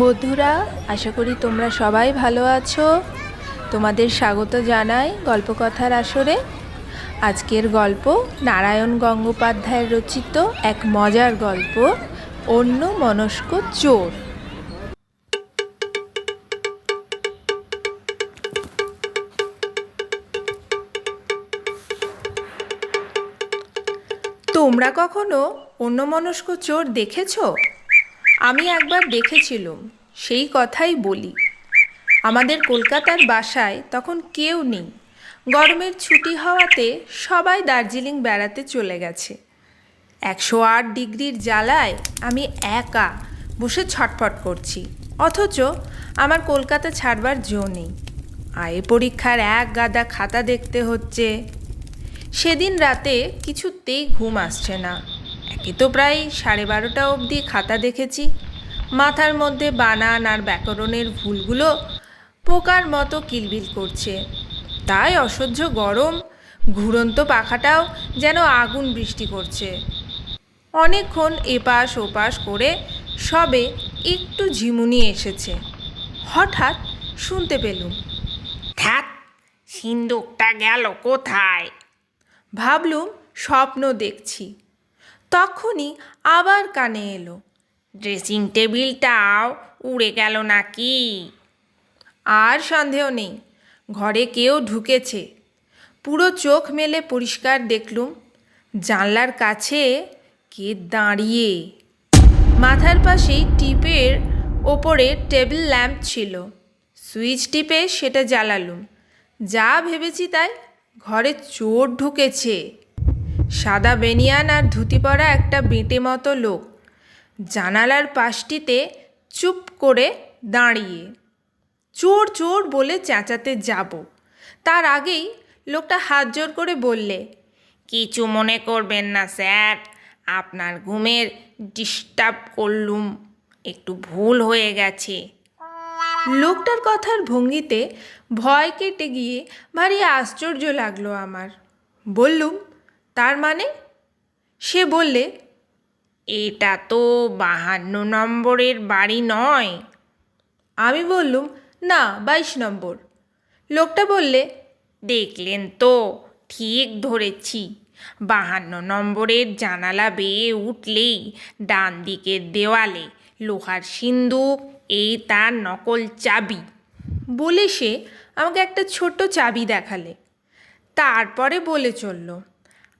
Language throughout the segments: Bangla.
বন্ধুরা, আশা করি তোমরা সবাই ভালো আছো। তোমাদের স্বাগত জানাই গল্পকথার আসরে। আজকের গল্প নারায়ণ গঙ্গোপাধ্যায়ের রচিত এক মজার গল্প, অন্য মনস্ক চোর। তোমরা কখনো অন্যমনস্ক চোর দেখেছ? আমি একবার দেখেছিলুম, সেই কথাই বলি। আমাদের কলকাতার বাসায় তখন কেউ নেই। গরমের ছুটি হওয়াতে সবাই দার্জিলিং বেড়াতে চলে গেছে। একশো আট ডিগ্রির জ্বালায় আমি একা বসে ছটফট করছি, অথচ আমার কলকাতা ছাড়বার জো নেই। আয়ে পরীক্ষার এক গাদা খাতা দেখতে হচ্ছে। সেদিন রাতে কিছুতেই ঘুম আসছে না। একে তো প্রায় সাড়ে বারোটা অবধি খাতা দেখেছি। মাথার মধ্যে বানান আর ব্যাকরণের ভুলগুলো পোকার মতো কিলবিল করছে। তাই অসহ্য গরম, ঘুরন্ত পাখাটাও যেন আগুন বৃষ্টি করছে। অনেকক্ষণ এপাশ ওপাশ করে সবে একটু ঝিমুনি এসেছে। হঠাৎ শুনতে পেলুম ধ্যাত সিন্দুকটা গেল কোথায়? ভাবলুম, স্বপ্ন দেখছি। তখনই আবার কানে এলো, ড্রেসিং টেবিলটাও উড়ে গেল নাকি? আর সন্দেহ নেই, ঘরে কেউ ঢুকেছে। পুরো চোখ মেলে পরিষ্কার দেখলুম, জানলার কাছে কে দাঁড়িয়ে। মাথার পাশেই টিপের ওপরে টেবিল ল্যাম্প ছিল, সুইচ টিপে সেটা জ্বালালুম। যা ভেবেছি তাই ঘরে চোর ঢুকেছে। সাদা বেনিয়ান আর ধুতি পরা একটা বেঁটে মতো লোক। জানালার পাশটিতে চুপ করে দাঁড়িয়ে। চোর চোর বলে চেঁচাতে যাব। তার আগেই লোকটা হাত জোর করে বললে, কিছু মনে করবেন না স্যার, আপনার ঘুমের ডিস্টার্ব করলুম, একটু ভুল হয়ে গেছে। লোকটার কথার ভঙ্গিতে ভয় কেটে গিয়ে ভারী আশ্চর্য লাগল আমার। বললুম তার মানে? সে বললে, এটা তো বাহান্ন নম্বরের বাড়ি নয়। আমি বললুম, না, বাইশ নম্বর। লোকটা বললে, দেখলেন তো, ঠিক ধরেছি। বাহান্ন নম্বরের জানালা বেয়ে উঠলেই ডান দিকের দেওয়ালে লোহার সিন্দুক, এই তার নকল চাবি। বলে সে আমাকে একটা ছোট্ট চাবি দেখালে। তারপরে বলে চলল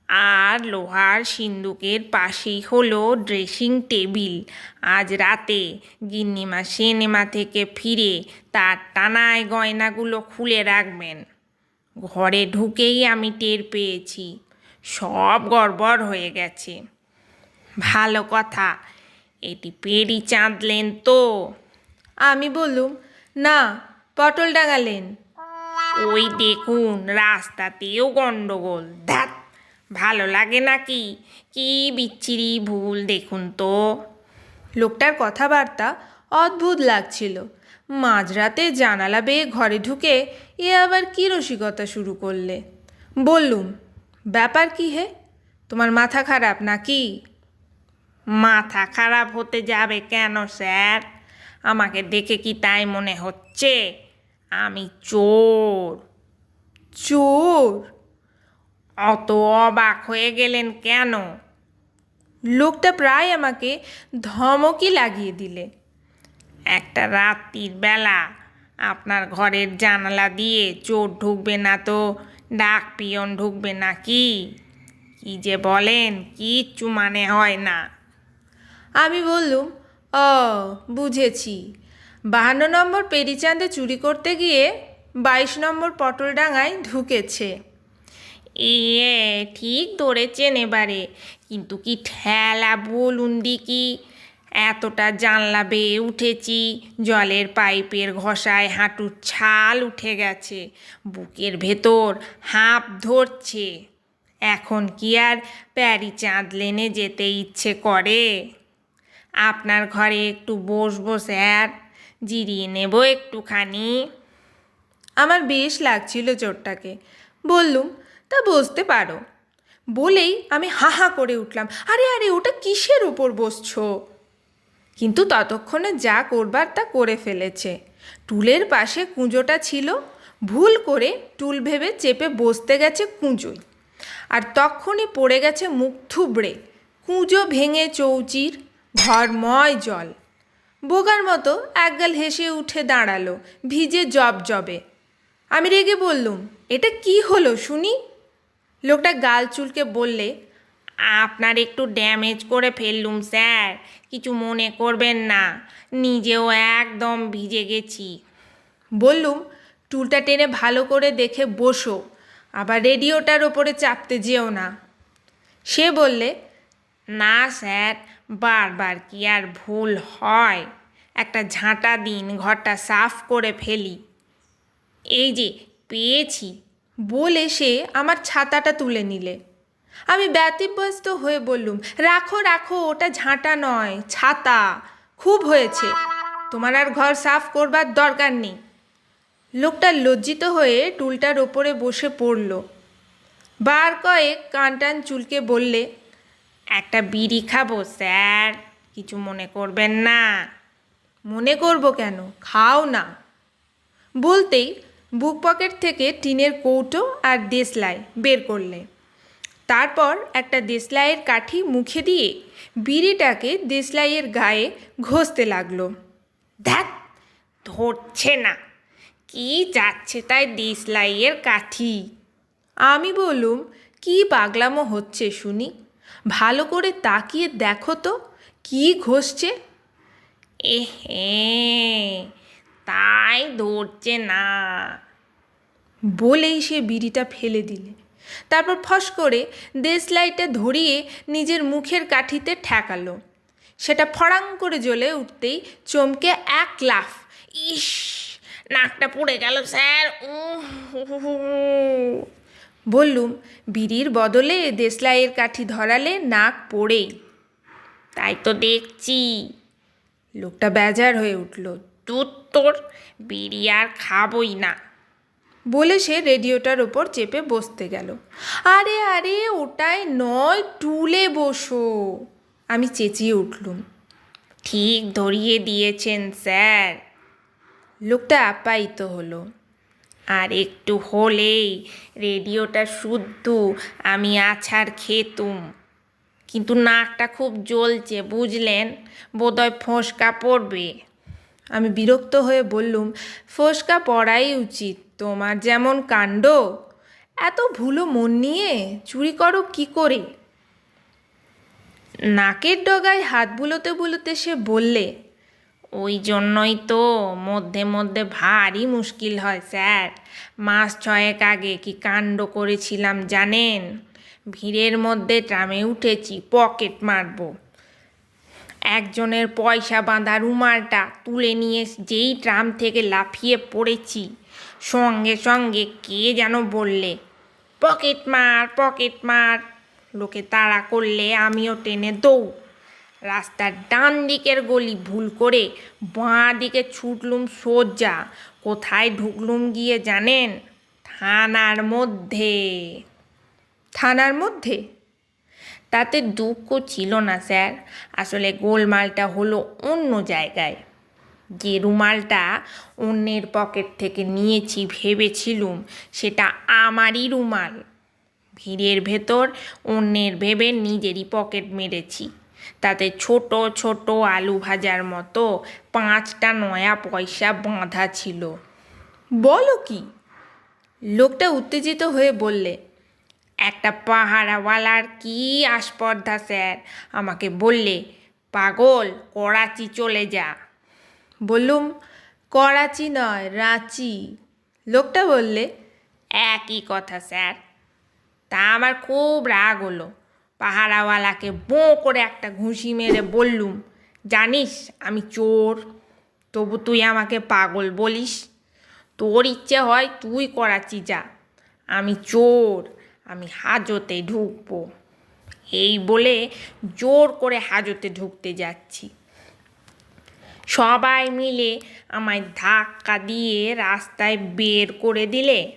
আর লোহার সিন্দুকের পাশেই হলো ড্রেসিং টেবিল। আজ রাতে গিন্নিমা সিনেমা থেকে ফিরে তার টানায় গয়নাগুলো খুলে রাখবেন। ঘরে ঢুকেই আমি টের পেয়েছি সব গড়বড় হয়ে গেছে। ভালো কথা এটি পেরি চাঁদলেন তো। আমি বললুম না পটল ডাঙালেন। ওই দেখুন রাস্তাতেও গন্ডগোল ধ্যাত ভালো লাগে নাকি? কি বিচ্ছিরি ভুল দেখুন তো। লোকটার কথাবার্তা অদ্ভুত লাগছিল। মাঝরাতে জানালা বেয়ে ঘরে ঢুকে এ আবার কী রসিকতা শুরু করলে? বললুম, ব্যাপার কি হে? তোমার মাথা খারাপ নাকি? মাথা খারাপ হতে যাবে কেন, স্যার? আমাকে দেখে কি তাই মনে হচ্ছে? আমি চোর। চোর? অত অবাক হয়ে গেলেন কেন? লোকটা প্রায় আমাকে ধমকই লাগিয়ে দিলে। একটা রাত্রির বেলা আপনার ঘরের জানালা দিয়ে চোর ঢুকবে না তো? ডাক পিয়ন ঢুকবে না কি কী যে বলেন, কিচ্ছু মানে হয় না। আমি বললুম, ও, বুঝেছি। বাহান্ন নম্বর পেরিচাঁদে চুরি করতে গিয়ে বাইশ নম্বর পটলডাঙায় ঢুকেছে। ইয়ে ঠিক ধরেছেন এবারে। কিন্তু কি ঠেলা বলুন দিকি এতটা জানলা বেয়ে উঠেছি, জলের পাইপের ঘষায় হাঁটুর ছাল উঠে গেছে, বুকের ভেতর হাঁপ ধরছে। এখন কি আর প্যারি চাঁদ লেনে যেতে ইচ্ছে করে? আপনার ঘরে একটু বসবো, স্যার। জিরিয়ে নেব একটুখানি। আমার বেশ লাগছিল চোরটাকে। বললুম তা বসতে পারো। বলেই আমি হা হা করে উঠলাম। আরে আরে, ওটা কিসের ওপর বসছো? কিন্তু ততক্ষণে যা করবার তা করে ফেলেছে। টুলের পাশে কুঁজোটা ছিল। ভুল করে টুল ভেবে চেপে বসতে গেছে কুঁজোয় আর তখনই পড়ে গেছে মুখ থুবড়ে। কুঁজো ভেঙে চৌচির, ঘরময় জল। বোগার মতো একগাল হেসে উঠে দাঁড়াল, ভিজে জব জবে আমি রেগে বললুম, এটা কি হলো শুনি? লোকটা গাল চুলকে বললে, আপনার একটু ড্যামেজ করে ফেললুম স্যার, কিছু মনে করবেন না, নিজেও একদম ভিজে গেছি। বললুম টুলটা টেনে ভালো করে দেখে বসো, আবার রেডিওটার ওপরে চাপতে যেও না। সে বললে, না স্যার, বারবার কি আর ভুল হয়? একটা ঝাঁটা দিন, ঘরটা সাফ করে ফেলি। এই যে, পেয়েছি। বলে সে আমার ছাতাটা তুলে নিলে। আমি ব্যতিব্যস্ত হয়ে বললুম, রাখো রাখো, ওটা ঝাঁটা নয়, ছাতা। খুব হয়েছে। তোমার আর ঘর সাফ করবার দরকার নেই। লোকটা লজ্জিত হয়ে টুলটার ওপরে বসে পড়ল। বার কয়েক কানটান চুলকে বললে, একটা বিড়ি খাব, স্যার, কিছু মনে করবেন না। মনে করব কেন? খাও না। বলতেই বুক পকেট থেকে টিনের কৌটো আর দেশলাই বের করলে। তারপর একটা দেশলাইয়ের কাঠি মুখে দিয়ে বিড়িটাকে দেশলাইয়ের গায়ে ঘষতে লাগল। ধ্যাত ধরছে না। কি যাচ্ছে তাই দেশলাইয়ের কাঠি? আমি বললুম, কি পাগলামো হচ্ছে শুনি? ভালো করে তাকিয়ে দেখো তো, কি ঘষছে? এ হে তাই ধরছে না। বলেই সে বিড়িটা ফেলে দিলে। তারপর ফস করে দেশলাইটা ধরিয়ে নিজের মুখের কাঠিতে ঠেকালো। সেটা ফড়াং করে জ্বলে উঠতেই চমকে এক লাফ, ইস, নাকটা পড়ে গেল স্যার বললুম, বিড়ির বদলে দেশলাইয়ের কাঠি ধরালে নাক পড়েই। তাই তো দেখছি। লোকটা বেজার হয়ে উঠল। তুই তোর বিড়ি আর খাবই না। বলে সে রেডিওটার ওপর চেপে বসতে গেল। আরে আরে ওটায় নয় টুলে বসো। আমি চেঁচিয়ে উঠলুম। ঠিক ধরিয়ে দিয়েছেন স্যার। লোকটা আপ্যায়িত হলো। আর একটু হলেই রেডিওটা শুদ্ধ আমি আছাড় খেতুম। কিন্তু নাকটা খুব জ্বলছে বুঝলেন? বোধহয় ফোঁসকা পড়বে। আমি বিরক্ত হয়ে বললুম, ফোসকা পড়াই উচিত, তোমার যেমন কাণ্ড। এত ভুলো মন নিয়ে চুরি করো কি করে? নাকের ডগায় হাত বুলোতে বুলোতে সে বললে, ওই জন্যই তো মধ্যে মধ্যে ভারী মুশকিল হয়, স্যার। মাস ছয়েক আগে কি কাণ্ড করেছিলাম জানেন? ভিড়ের মধ্যে ট্রামে উঠেছি, পকেট মারবো। একজনের পয়সা বাঁধা রুমালটা তুলে নিয়ে যেই ট্রাম থেকে লাফিয়ে পড়েছি। সঙ্গে সঙ্গে কে যেন বললে, পকেট মার পকেট মার। লোকে তাড়া করলে আমিও টেনে দৌড়। রাস্তার ডান দিকের গলি ভুল করে বাঁ দিকে ছুটলুম সোজা। কোথায় ঢুকলুম গিয়ে জানেন? থানার মধ্যে। থানার মধ্যে? তাতে দুঃখ ছিল না, স্যার। আসলে গোলমালটা হলো অন্য জায়গায়। যে রুমালটা অন্যের পকেট থেকে নিয়েছি, ভেবেছিলুম সেটা আমারই রুমাল। ভিড়ের ভেতর অন্যের ভেবে নিজেরই পকেট মেরেছি। তাতে ছোট ছোট আলু ভাজার মতো পাঁচটা নয়া পয়সা বাঁধা ছিল। বলো কি? লোকটা উত্তেজিত হয়ে বললে একটা পাহারাওয়ালার কি আস্পর্ধা, স্যার? আমাকে বললে, পাগল, করাচি চলে যা। বললুম, করাচি নয়, রাঁচি। লোকটা বললে, একই কথা, স্যার। তা আমার খুব রাগ হলো। পাহারাওয়ালাকে বোঁ করে একটা ঘুষি মেরে বললুম, জানিস, আমি চোর, তবু তুই আমাকে পাগল বলিস। তোর ইচ্ছে হয় তুই করাচি যা। আমি চোর আমি হাজতে ঢুকবো। এই বলে জোর করে হাজতে ঢুকতে যাচ্ছি। সবাই মিলে আমায় ধাক্কা দিয়ে রাস্তায় বের করে দিলে।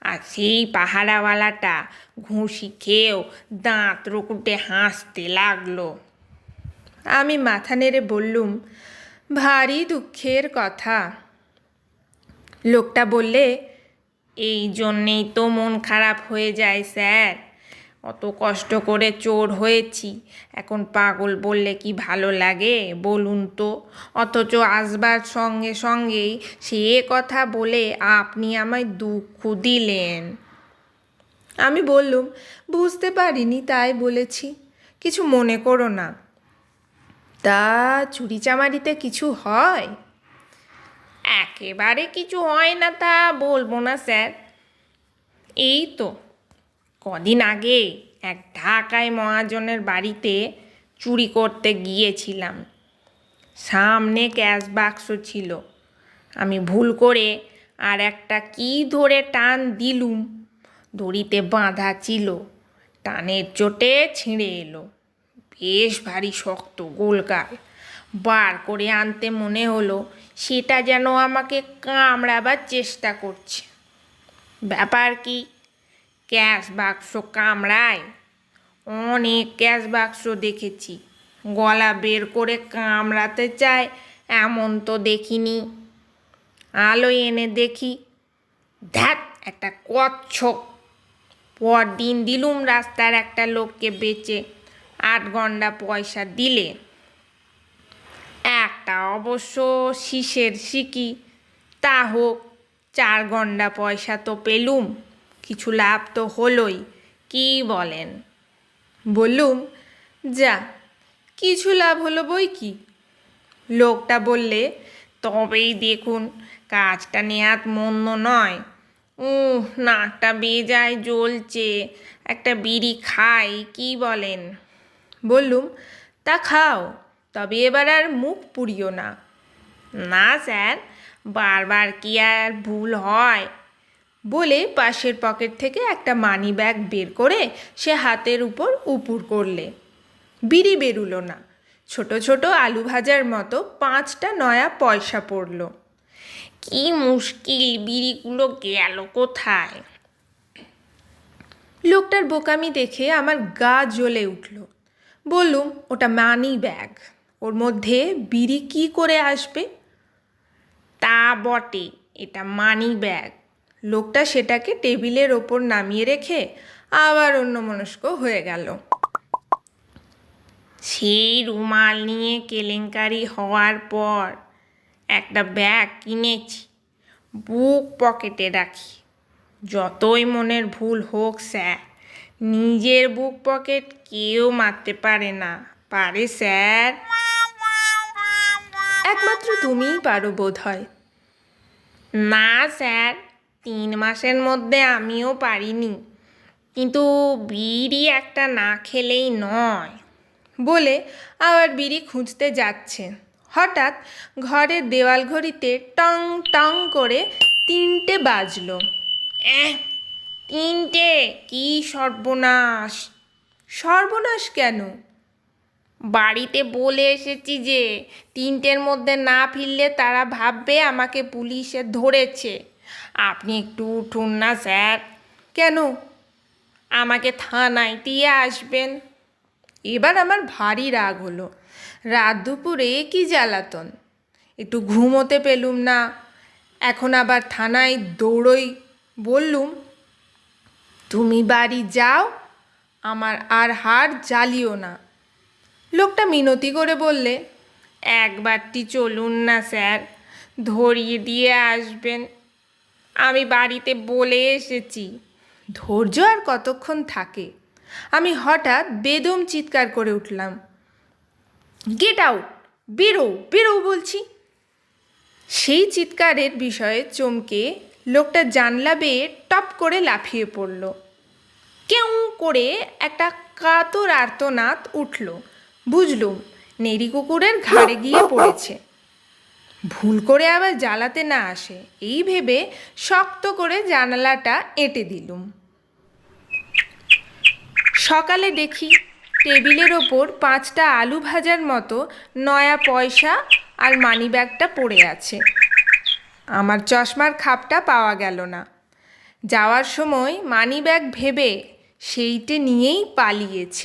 আর সেই পাহারাওয়ালাটা ঘুষি খেয়েও দাঁত রকুটে হাসতে লাগল। আমি মাথা নেড়ে বললুম, ভারী দুঃখের কথা। লোকটা বললে এই জন্যেই তো মন খারাপ হয়ে যায়, স্যার। অত কষ্ট করে চোর হয়েছি। এখন পাগল বললে কি ভালো লাগে, বলুন তো? অথচ আসবার সঙ্গে সঙ্গেই সে কথা বলে আপনি আমায় দুঃখ দিলেন। আমি বললুম, বুঝতে পারিনি তাই বলেছি। কিছু মনে করো না। তা চুরি চামারিতে কিছু হয়? একেবারে কিছু হয় না তা বলব না, স্যার। এই তো, কদিন আগে এক ঢাকায় মহাজনের বাড়িতে চুরি করতে গিয়েছিলাম। সামনে ক্যাশ বাক্স ছিল। আমি ভুল করে আর একটা কি ধরে টান দিলুম। দড়িতে বাঁধা ছিল। টানের চোটে ছিঁড়ে এলো। বেশ ভারী শক্ত গোলকার। বার করে আনতে মনে হলো, সেটা যেন আমাকে কামড়াবার চেষ্টা করছে। ব্যাপার কি? ক্যাশ বাক্স কামড়ায়? অনেক ক্যাশ বাক্স দেখেছি। গলা বের করে কামড়াতে চায়, এমন তো দেখিনি। আলো এনে দেখি ধ্যাত একটা কচ্ছপ। পরদিন দিলুম রাস্তার একটা লোককে বেচে আট ঘণ্টা পয়সা দিলে। একটা অবশ্য শীষের সিকি তা হোক, চার ঘণ্টা পয়সা তো পেলুম, কিছু লাভ তো হলোই, কি বলেন? বললুম, যা, কিছু লাভ হলো বই কি? লোকটা বললে, তবেই দেখুন, কাজটা নেয়াত মন্দ নয়। উহ, নাকটা বেজায় জ্বলছে, একটা বিড়ি খাই, কি বলেন? বললুম, তা খাও। তবে এবার আর মুখ পুড়িও না। না, স্যার, বারবার কি আর ভুল হয়? বলে পাশের পকেট থেকে একটা মানি ব্যাগ বের করে সে হাতের উপর উপুর করলে। বিড়ি বেরুলো না। ছোট ছোট আলু ভাজার মতো পাঁচটা নয়া পয়সা পড়ল। কি মুশকিল, বিড়িগুলো গেল কোথায়? লোকটার বোকামি দেখে আমার গা জ্বলে উঠল। বললুম, ওটা মানি ব্যাগ। ওর মধ্যে বিড়ি কি করে আসবে? তা বটে, এটা মানি ব্যাগ লোকটা সেটাকে টেবিলের ওপর নামিয়ে রেখে আবার অন্যমনস্ক হয়ে গেল। সেই রুমাল নিয়ে কেলেঙ্কারি হওয়ার পর একটা ব্যাগ কিনেছি, বুক পকেটে রাখি। যতই মনের ভুল হোক স্যার, নিজের বুক পকেট কেউ মারতে পারে না। পারে স্যার? একমাত্র তুমিই পারো বোধ হয়। না স্যার তিন মাসের মধ্যে আমিও পারিনি। কিন্তু বিড়ি একটা না খেলেই নয়। বলে আবার বিড়ি খুঁজতে যাচ্ছে। হঠাৎ ঘরের দেওয়াল ঘড়িতে টং টং করে তিনটে বাজলো। তিনটে? কি সর্বনাশ। সর্বনাশ কেন? বাড়িতে বলে এসেছি যে, তিনটের মধ্যে না ফিরলে তারা ভাববে আমাকে পুলিশে ধরেছে। আপনি একটু উঠুন না স্যার। কেন? আমাকে থানায় দিয়ে আসবেন। এবার আমার ভারী রাগ হলো। রাত দুপুরে কি জ্বালাতন? একটু ঘুমোতে পেলুম না। এখন আবার থানায় দৌড়ই। বললুম, তুমি বাড়ি যাও, আমার আর হাড় জ্বালিও না। লোকটা মিনতি করে বললে একবারটি চলুন না স্যার, ধরিয়ে দিয়ে আসবেন। আমি বাড়িতে বলে এসেছি। ধৈর্য আর কতক্ষণ থাকে? আমি হঠাৎ বেদম চিৎকার করে উঠলাম, গেট আউট, বেরো বেরো বলছি। সেই চিৎকারের বিষয়ে চমকে লোকটা জানলা বেয়ে টপ করে লাফিয়ে পড়ল। কেউ করে একটা কাতর আর্তনাদ উঠল। বুঝলুম, নেড়ি কুকুরের ঘাড়ে গিয়ে পড়েছে। ভুল করে আবার জ্বালাতে না আসে, এই ভেবে শক্ত করে জানালাটা এঁটে দিলুম। সকালে দেখি টেবিলের ওপর পাঁচটা আলু ভাজার মতো নয়া পয়সা আর মানিব্যাগটা পড়ে আছে। আমার চশমার খাপটা পাওয়া গেল না। যাওয়ার সময় মানিব্যাগ ভেবে সেইটে নিয়েই পালিয়েছে।